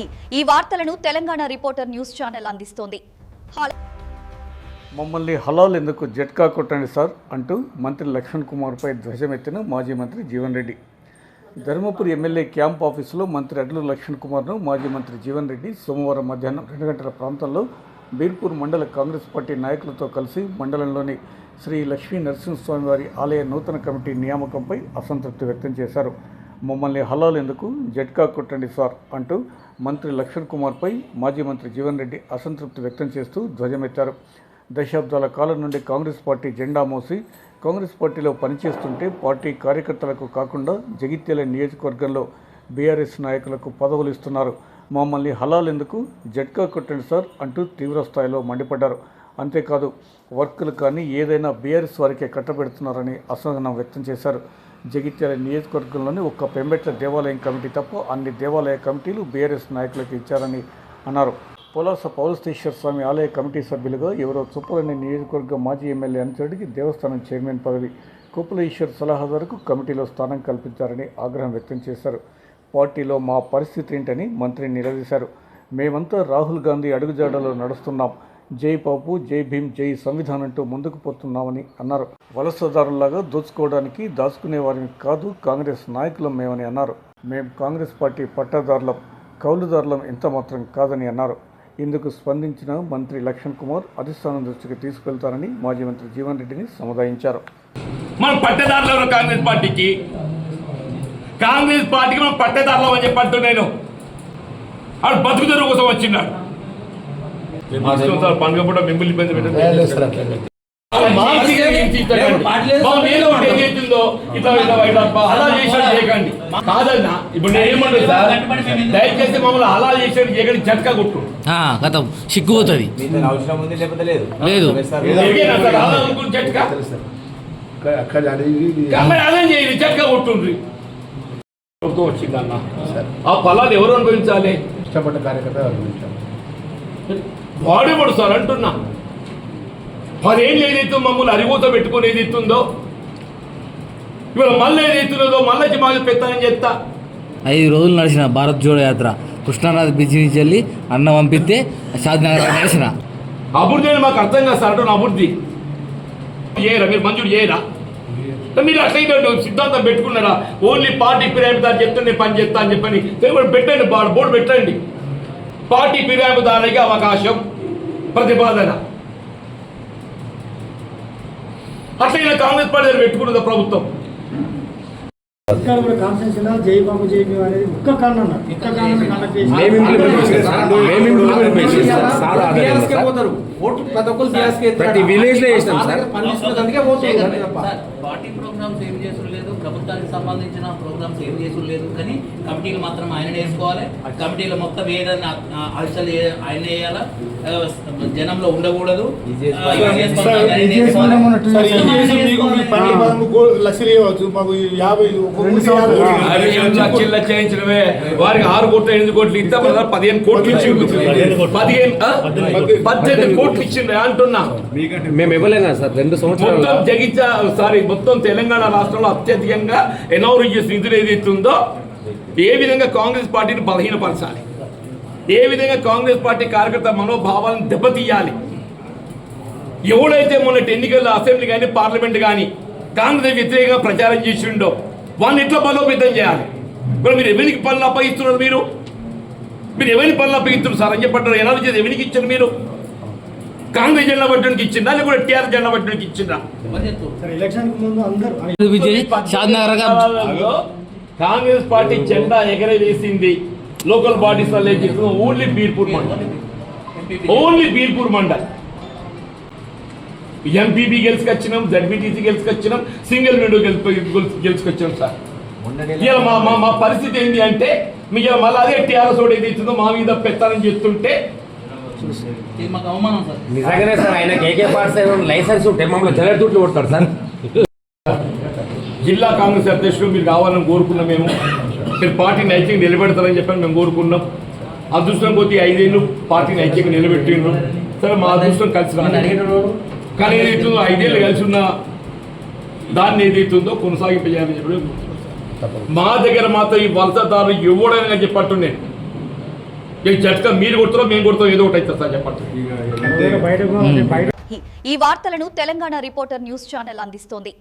నిర్వహించనున్నాయి ఈ వార్తలను Telangana reporter news channel అందిస్తోంది. మమ్మల్ని హలాల్ ఎందుకు జట్కా కొట్టండి సార్ అంటూ మంత్రి లక్ష్మణ్ కుమార్పై ధ్వజమెత్తిన మాజీ మంత్రి జీవన్ రెడ్డి. ధర్మపురి ఎమ్మెల్యే క్యాంప్ ఆఫీసులో మంత్రి అడ్లు లక్ష్మణ్ కుమార్ను మాజీ మంత్రి జీవన్ రెడ్డి సోమవారం మధ్యాహ్నం రెండు గంటల ప్రాంతంలో బీర్పూర్ మండల కాంగ్రెస్ పార్టీ నాయకులతో కలిసి మండలంలోని శ్రీ లక్ష్మీ నరసింహస్వామి వారి ఆలయ నూతన కమిటీ నియామకంపై అసంతృప్తి వ్యక్తం చేశారు. మమ్మల్ని హలాల్ ఎందుకు జట్కా కొట్టండి సార్ అంటూ మంత్రి లక్ష్మణ్ కుమార్పై మాజీ మంత్రి జీవన్ రెడ్డి అసంతృప్తి వ్యక్తం చేస్తూ ధ్వజమెత్తారు. దశాబ్దాల కాలం నుండి కాంగ్రెస్ పార్టీ జెండా మోసి కాంగ్రెస్ పార్టీలో పనిచేస్తుంటే పార్టీ కార్యకర్తలకు కాకుండా జగిత్యాల నియోజకవర్గంలో బీఆర్ఎస్ నాయకులకు పదవులు ఇస్తున్నారు. మమ్మల్ని హలాల్ ఎందుకు జట్కా కొట్టండి సార్ అంటూ తీవ్ర స్థాయిలో మండిపడ్డారు. అంతేకాదు వర్కులు కానీ ఏదైనా బీఆర్ఎస్ వారికే కట్టబెడుతున్నారని అసహనం వ్యక్తం చేశారు. జగిత్యాల నియోజకవర్గంలోని ఒక్క పెంబెట్ల దేవాలయం కమిటీ తప్ప అన్ని దేవాలయ కమిటీలు బీఆర్ఎస్ నాయకులకు ఇచ్చారని అన్నారు. పొలాస పౌరస్తేశ్వర స్వామి ఆలయ కమిటీ సభ్యులుగా ఎవరో చుప్పలని నియోజకవర్గ మాజీ ఎమ్మెల్యే అనుచరుడికి దేవస్థానం చైర్మన్ పదవి కుప్పల ఈశ్వర్ సలహాదారుకు కమిటీలో స్థానం కల్పించారని ఆగ్రహం వ్యక్తం చేశారు. పార్టీలో మా పరిస్థితి ఏంటని మంత్రిని నిలదీశారు. మేమంతా రాహుల్ గాంధీ అడుగుజాడలో నడుస్తున్నాం. జై పాపు జై భీమ్ జై సంవిధానం అంటూ ముందుకు పోతున్నామని అన్నారు. వలసదారులాగా దోచుకోవడానికి దాచుకునే వారిని కాదు కాంగ్రెస్ నాయకులం మేమని అన్నారు. మేం కాంగ్రెస్ పార్టీ పట్టాదారులం కౌలుదారులం ఎంత మాత్రం కాదని అన్నారు. ఇందుకు స్పందించిన మంత్రి లక్ష్మణ్ కుమార్ అధిష్టానం దృష్టికి తీసుకెళ్తారని మాజీ మంత్రి జీవన్ రెడ్డిని సముదాయించారు. మనం పట్టేదారులు కాంగ్రెస్ పార్టీకి కాంగ్రెస్ పార్టీకి మనం పట్టేదారులం అని చెప్పంటూ నేను. ఆడు బతుకుదరు కోసం వచ్చిన్నాడు పండుగ పూట మిమ్మల్ని ఇబ్బంది అలా చేసాడు చేయకండి. కాదన్నా ఇప్పుడు నేను ఏమంటాను సార్ దయచేసి మమ్మల్ని అలా చేసాడు చేయకండి జట్కా కొట్టు. ఆ, గతం సిగ్గుపోతుంది మీతో అవసరం ఉంది లేకపోతే లేదు. జట్కా అదే చేయండి జట్కా కొట్టుండ్రి. ప్రభుత్వం వచ్చిందన్న ఆ ఫలాలు ఎవరు అనుభవించాలి? ఇష్టపడ్డ కార్యకర్త అనుభవించాం వాడేవాడు సార్ అంటున్నా. పదేళ్ళు ఏదైతే మమ్మల్ని అరిగోత పెట్టుకొని ఏదైతుందో ఇవాళ మళ్ళీ ఏదైతున్నదో మళ్ళీ మాది పెత్తనం చెప్తా. ఐదు రోజులు నడిచిన భారత్ జోడో యాత్ర. కృష్ణానది బీచ్ నుంచి వెళ్ళి అన్న పంపిస్తే షాద్నగర్ నడిచిన. అభివృద్ధి అని మాకు అర్థం కాదు సార్ అంటున్నా అభివృద్ధి. చేయరా మీరు మంజూరు చేయరా? మీరు అట్లయితే సిద్ధాంతం పెట్టుకున్నారా? ఓన్లీ పార్టీ ఫిర్యాదుదారు చెప్తే నేను పని చేస్తా అని చెప్పని. దేవుడు పెట్టండి బోర్డు పెట్టండి. పార్టీ ఫిర్యాదుదారులకి అవకాశం ప్రతిపాదన. అట్లయినా కాంగ్రెస్ పార్టీ పెట్టుకున్నదా ప్రభుత్వం. మేము implement చేసాం. మేము implement చేసాం. సార్ ఓటు ప్రతి ఒక్కరు ఎత్తారు. ప్రతి village లో చేసినాం మా సార్. తప్ప. సార్, పార్టీ ప్రోగ్రామ్స్ ఏం చేసుడు లేదు ప్రభుత్వానికి సంబంధించిన ప్రోగ్రామ్స్ ఏం చేసుడు లేదు కానీ కమిటీలు మాత్రం ఆయన వేసుకోవాలి కమిటీలో మొత్తం ఏదైనా అలసలు ఆయన వేయాలా జనంలో ఉండకూడదు. లక్షలు ఇవ్వచ్చు. మాకు యాభై చేయించడమే వారికి ఆరు కోట్లు ఎనిమిది కోట్లు ఇద్దా పదిహేను కోట్లు ఇచ్చిండు పదిహేను? పద్దెనిమిది కోట్లు. ఇచ్చిండు అంటున్నా మేము ఇవ్వలేనా సార్? రెండు సంవత్సరాలు. మొత్తం జగిత్య సారీ మొత్తం తెలంగాణ రాష్ట్రంలో అత్యధికంగా ఎనౌరిజియస్ నిధులు ఏదైతుందో ఏ విధంగా కాంగ్రెస్ పార్టీని బలహీనపరచాలి? ఏ విధంగా కాంగ్రెస్ పార్టీ కార్యకర్త మనోభావాలను దెబ్బతీయాలి? ఎవడైతే మొన్నటి ఎన్నికల్లో అసెంబ్లీ కానీ పార్లమెంట్ కానీ కాంగ్రెస్ వ్యతిరేకంగా ప్రచారం చేసిండో వాళ్ళని ఎట్లా బలోపేతం చేయాలి? మరి మీరు ఎవరికి పనులు అప్పగిస్తున్నారు మీరు? మీరు ఎవరికి పనులు అప్పగిస్తున్నారు సార్? అని చెప్పంటారు ఎనర్జీ ఎవరికి ఇచ్చారు మీరు? కాంగ్రెస్ జెండా పట్టడానికి ఇచ్చిందా లేకపోతే టీఆర్ జెండా పట్టడానికి ఇచ్చిందా కాంగ్రెస్ పార్టీ జెండా ఎగరవేసింది. లోకల్ బాడీస్ వల్ల ఏం చేస్తుంది only Birpur mandal MPP. Only Birpur mandal MPP గెలుచుకొచ్చినాం ZPTC గెలుచుకొచ్చినాం సింగిల్ విండో గెలుపు గెలుచుకొచ్చినాం సార్ ఇలా మా మా మా పరిస్థితి ఏంటి అంటే మీకు ఇలా మళ్ళీ అదే టీఆర్ఎస్ ఓడి ఏదైతుందో మా మీద పెత్తనం చేస్తుంటే ఇది మాకు అవమానం సార్ నిజంగానే సార్ ఆయన కేకే పార్టీ లైసెన్స్ ఉంటే మమ్మల్ని దుట్లు కొడతారు సార్ జిల్లా కాంగ్రెస్ అధ్యక్షులు మీరు కావాలని కోరుకున్నాం మేము. మీరు పార్టీని ఐక్యంగా నిలబెడతారని చెప్పని మేము కోరుకున్నాం అదృష్టం కొద్ది ఐదేళ్ళు పార్టీని ఐక్యంగా నిలబెట్టిండ్రు. సరే మా అదృష్టం కలిసి రాలేదు. కానీ ఏదైతుందో ఐదేళ్ళు కలిసి ఉన్న దాన్ని ఏదైతుందో కొనసాగింపజేయాలని చెప్పి మా దగ్గర మాత్రం ఈ వలసదారులు ఎవడైనా చెప్పట్టు నేను ఈ జట్కా మీరు కొడుతారో మేము కొడతాం ఏదో ఒకటి అవుతుంది సార్ ఈ వార్తలను తెలంగాణ రిపోర్టర్ న్యూస్ ఛానల్ అందిస్తోంది.